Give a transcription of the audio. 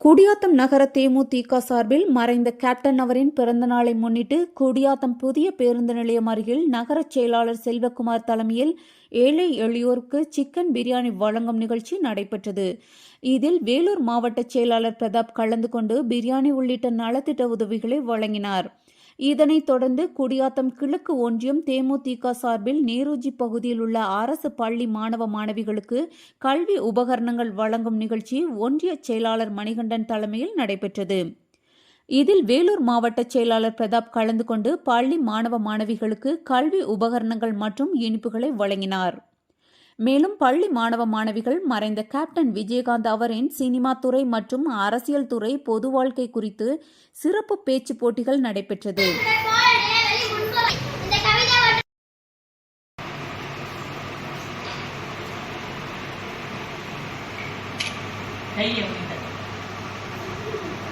குடியாத்தம் நகர தேமுதிக சார்பில் மறைந்த கேப்டன் அவரின் பிறந்த நாளை முன்னிட்டு குடியாத்தம் புதிய பேருந்து நிலையம் அருகில் நகர செயலாளர் செல்வகுமார் தலைமையில் ஏழை எளியோருக்கு சிக்கன் பிரியாணி வழங்கும் நிகழ்ச்சி நடைபெற்றது. இதில் வேலூர் மாவட்ட செயலாளர் பிரதாப் கலந்து கொண்டு பிரியாணி உள்ளிட்ட நலத்திட்ட உதவிகளை வழங்கினார். இதனைத் தொடர்ந்து குடியாத்தம் கிழக்கு ஒன்றியம் தேமுதிக சார்பில் நேருஜி பகுதியில் உள்ள அரசு பள்ளி மாணவ மாணவிகளுக்கு கல்வி உபகரணங்கள் வழங்கும் நிகழ்ச்சி ஒன்றிய செயலாளர் மணிகண்டன் தலைமையில் நடைபெற்றது. இதில் வேலூர் மாவட்ட செயலாளர் பிரதாப் கலந்து கொண்டு பள்ளி மாணவ மாணவிகளுக்கு கல்வி உபகரணங்கள் மற்றும் இனிப்புகளை வழங்கினார். மேலும் பள்ளி மாணவ மாணவிகள் மறைந்த கேப்டன் விஜயகாந்த் அவரின் சினிமா துறை மற்றும் அரசியல் துறை பொது வாழ்க்கை குறித்து சிறப்பு பேச்சு போட்டிகள் நடைபெற்றது. கையை